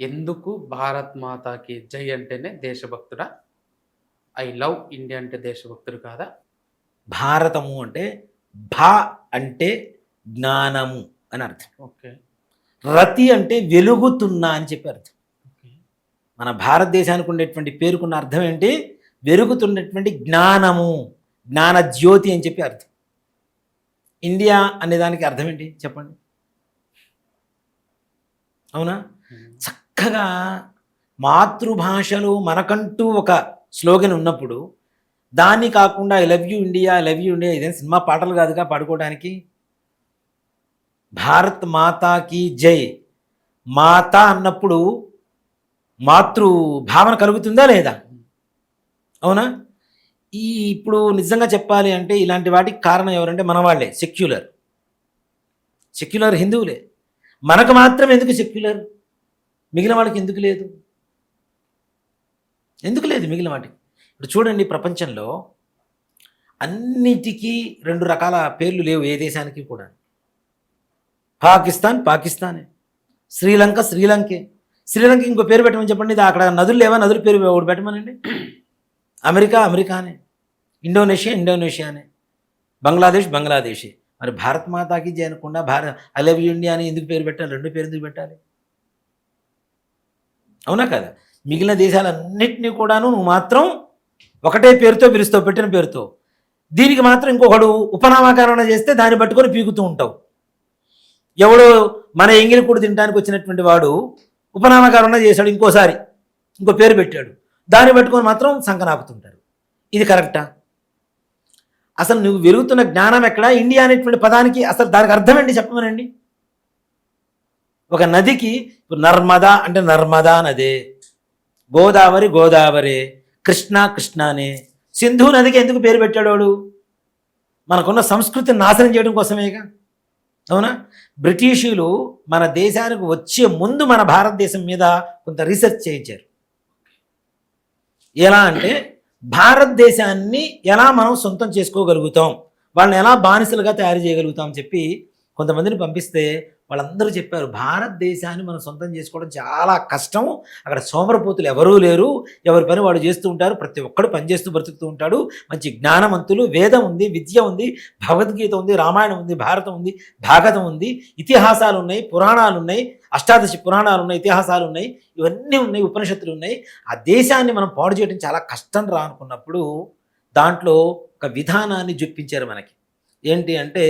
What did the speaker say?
ఎందుకు భారత్ మాతాకి జై అంటేనే దేశభక్తుడా? ఐ లవ్ ఇండియా అంటే దేశభక్తుడు కాదా? భారతము అంటే భా అంటే జ్ఞానము అని అర్థం. ఓకే. రతి అంటే వెలుగుతున్నా అని చెప్పి అర్థం. మన భారతదేశానికి ఉండేటువంటి పేరుకున్న అర్థం ఏంటి? వెలుగుతున్నటువంటి జ్ఞానము జ్ఞాన జ్యోతి అని చెప్పి అర్థం. ఇండియా అనే దానికి అర్థం ఏంటి? చెప్పండి. అవునా? చక్కగా మాతృభాషలో మనకంటూ ఒక స్లోగన్ ఉన్నప్పుడు దాన్ని కాకుండా I love you India I love you India ఇదేం సినిమా పాటలు కాదుగా పాడుకోవడానికి? భారత్ మాతాకి జై మాత అన్నప్పుడు మాతృ భావన కలుగుతుందా లేదా? అవునా? ఈ ఇప్పుడు నిజంగా చెప్పాలి అంటే ఇలాంటి వాటికి కారణం ఎవరంటే మన వాళ్ళే సెక్యులర్. సెక్యులర్ హిందువులే. మనకు మాత్రం ఎందుకు సెక్యులర్? మిగిలిన వాళ్ళకి ఎందుకు లేదు? ఎందుకు లేదు మిగిలిన వాటికి ఇప్పుడు చూడండి ప్రపంచంలో అన్నిటికీ రెండు రకాల పేర్లు లేవు ఏ దేశానికి కూడా. పాకిస్తాన్ పాకిస్తానే. శ్రీలంక శ్రీలంకే. శ్రీలంక ఇంకో పేరు పెట్టమని చెప్పండి. ఇది అక్కడ నదులు లేవా? నదుల పేరు ఒకటి పెట్టమనండి? అమెరికా అమెరికానే. ఇండోనేషియా ఇండోనేషియానే. బంగ్లాదేశ్ బంగ్లాదేశే. మరి భారత్ మాతాకి జై భారత్ ఐ లవ్ ఇండియా అని ఎందుకు పేరు పెట్టాలి? రెండు పేరు ఎందుకు పెట్టాలి? అవునా కదా? మిగిలిన దేశాలన్నింటినీ కూడాను నువ్వు మాత్రం ఒకటే పేరుతో పిలుస్తావు పెట్టిన పేరుతో. దీనికి మాత్రం ఇంకొకడు ఉపనామకరణ చేస్తే దాన్ని పట్టుకొని పీకుతూ ఉంటావు. ఎవడో మన ఎంగిలి కూడా తినడానికి వచ్చినటువంటి వాడు ఉపనామకరణ చేశాడు ఇంకోసారి ఇంకో పేరు పెట్టాడు. దాన్ని పట్టుకొని మాత్రం సంకనాపుతుంటారు. ఇది కరెక్టా? అసలు నువ్వు వెలుగుతున్న జ్ఞానం ఎక్కడ? ఇండియా అనేటువంటి పదానికి అసలు దానికి అర్థం ఏంటి చెప్పమనండి? ఒక నదికి నర్మదా అంటే నర్మదా నదే గోదావరి గోదావరి కృష్ణ కృష్ణానే. సింధు నదికి ఎందుకు పేరు పెట్టాడు వాడు? మనకున్న సంస్కృతిని నాశనం చేయడం కోసమేగా. అవునా? బ్రిటిషులు మన దేశానికి వచ్చే ముందు మన భారతదేశం మీద కొంత రీసెర్చ్ చేయించారు. ఎలా అంటే భారతదేశాన్ని ఎలా మనం సొంతం చేసుకోగలుగుతాం వాళ్ళని ఎలా బానిసలుగా తయారు చేయగలుగుతాం చెప్పి కొంతమందిని పంపిస్తే వాళ్ళందరూ చెప్పారు భారతదేశాన్ని మనం సొంతం చేసుకోవడం చాలా కష్టం. అక్కడ సోమరపోతులు ఎవరూ లేరు. ఎవరి పని వాడు చేస్తూ ఉంటారు. ప్రతి ఒక్కడు పనిచేస్తూ బ్రతుకుతూ ఉంటాడు. మంచి జ్ఞానవంతులు వేదం ఉంది విద్య ఉంది భగవద్గీత ఉంది రామాయణం ఉంది భారతం ఉంది భాగతం ఉంది ఇతిహాసాలు ఉన్నాయి పురాణాలు ఉన్నాయి అష్టాదశి పురాణాలు ఉన్నాయి ఇతిహాసాలు ఉన్నాయి ఇవన్నీ ఉన్నాయి ఉపనిషత్తులు ఉన్నాయి. ఆ దేశాన్ని మనం పాడు చేయడం చాలా కష్టం రా అనుకున్నప్పుడు దాంట్లో ఒక విధానాన్ని చూపించారు మనకి. ఏంటి అంటే